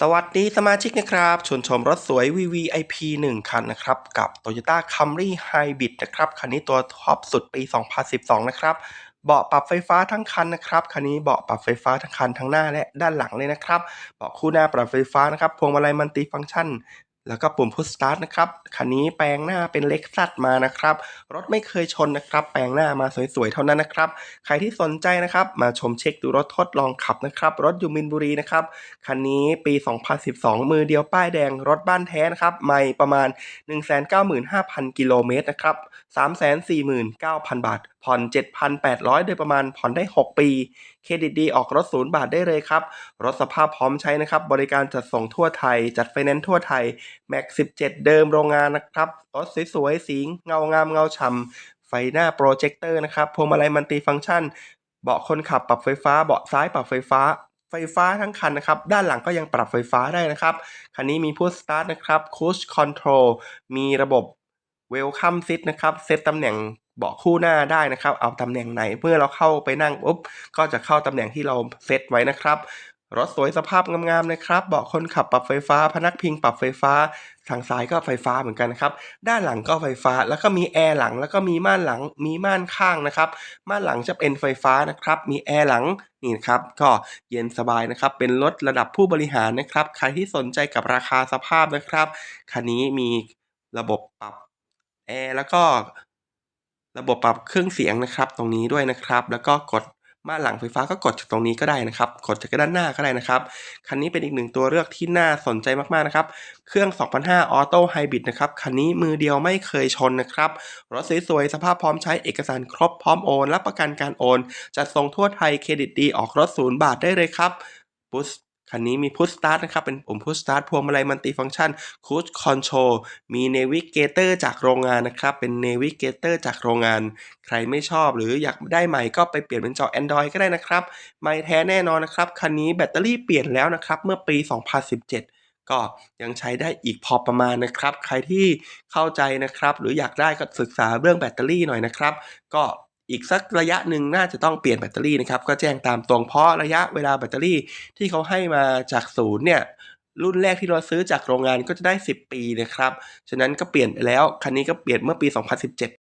สวัสดีสมาชิกนะครับชวนชมรถสวย VVIP 1 คันนะครับ กับ Toyota Camry Hybrid นะครับ คันนี้ตัวท็อปสุดปี 2012 นะครับ เบาะปรับไฟฟ้าทั้งคันนะครับ คันนี้เบาะปรับไฟฟ้าทั้งคันทั้งหน้าและด้านหลังเลยนะครับ เบาะคู่หน้าปรับไฟฟ้านะครับ พวงมาลัยมัลติฟังก์ชัน แล้วก็ปุ่มพุชสตาร์ทนะครับ คันนี้แปลงหน้าเป็นเล็กซัดมานะครับ รถไม่เคยชนนะครับ แปลงหน้ามาสวยๆ เท่านั้นนะครับ ใครที่สนใจนะครับ มาชมเช็คดูรถทดลองขับนะครับ รถอยู่มินบุรีนะครับ คันนี้ปี 2012 มือเดียวป้ายแดง รถบ้านแท้นะครับ ไม่ประมาณ 195,000 กิโลเมตรนะครับ 349,000 บาท ผ่อน 7,800 โดยประมาณผ่อนได้ 6 ปี เครดิตดีออกรถศูนย์บาทได้เลยครับ รถสภาพพร้อมใช้นะครับ บริการจัดส่งทั่วไทย จัดไฟแนนซ์ทั่วไทย แม็ก 17 เดิมโรงงานนะครับ รถสวยๆ สีเงางามเงาฉ่ำ ไฟหน้าโปรเจคเตอร์นะครับ พวงมาลัยมัลติฟังก์ชัน เบาะคนขับปรับไฟฟ้า เบาะซ้ายปรับไฟฟ้าไฟฟ้าทั้งคันนะครับ ด้านหลังก็ยังปรับไฟฟ้าได้นะครับ คันนี้มีพุชสตาร์ทนะครับคูชคอนโทรลมีระบบเวลคัมซิทนะครับ เซตตำแหน่ง เบาะคู่หน้าได้นะครับ เอาตำแหน่งไหนเมื่อเราเข้าไปนั่งปุ๊บก็จะเข้าตำแหน่งที่เราเซตไว้นะครับรถสวยสภาพงามๆนะครับ เบาะคนขับปรับไฟฟ้า พนักพิงปรับไฟฟ้า ทางซ้ายก็ไฟฟ้าเหมือนกันนะครับ ด้านหลังก็ไฟฟ้า แล้วก็มีแอร์หลัง แล้วก็มีม่านหลัง มีม่านข้างนะครับ ม่านหลังจะเป็นไฟฟ้านะครับ มีแอร์หลังนี่นครับ ก็เย็นสบายนะครับ เป็นรถระดับผู้บริหารนะครับ ใครที่สนใจกับราคาสภาพนะครับ คันนี้มีระบบปรับแอร์แล้วก็ ระบบปรับเครื่องเสียงนะครับ ตรงนี้ด้วยนะครับ แล้วก็กดมาหลังไฟฟ้าก็กดจากตรงนี้ก็ได้นะครับ กดจากด้านหน้าก็ได้นะครับ คันนี้เป็นอีกหนึ่งตัวเลือกที่น่าสนใจมากๆนะครับ เครื่อง 2005ออโต้ไฮบริดนะครับ คันนี้มือเดียวไม่เคยชนนะครับ รถสวยๆ สภาพพร้อมใช้ เอกสารครบพร้อมโอน รับประกันการโอน จัดส่งทั่วไทย เครดิตดี ออกรถศูนย์บาทได้เลยครับพุช คันนี้มีพุชสตาร์ทนะครับ เป็นปุ่มพุชสตาร์ทพวงมาลัยมัลติฟังก์ชันคูชคอนโทรลมีเนวิเกเตอร์จากโรงงานนะครับ เป็นเนวิเกเตอร์จากโรงงาน ใครไม่ชอบหรืออยากได้ใหม่ก็ไปเปลี่ยนเป็นจอ Android ก็ได้นะครับ ไม่แท้แน่นอนนะครับ คันนี้แบตเตอรี่เปลี่ยนแล้วนะครับ เมื่อปี 2017ก็ยังใช้ได้อีกพอประมาณนะครับ ใครที่เข้าใจนะครับ หรืออยากได้ก็ศึกษาเรื่องแบตเตอรี่หน่อยนะครับ ก็ อีกสักระยะหนึ่งน่าจะต้องเปลี่ยนแบตเตอรี่นะครับ ก็แจ้งตามตรงเพราะระยะเวลาแบตเตอรี่ที่เขาให้มาจากศูนย์เนี่ยรุ่นแรกที่เราซื้อจากโรงงานก็จะได้ 10 ปีนะครับ ฉะนั้นก็เปลี่ยนไปแล้ว คันนี้ก็เปลี่ยนเมื่อปี 2017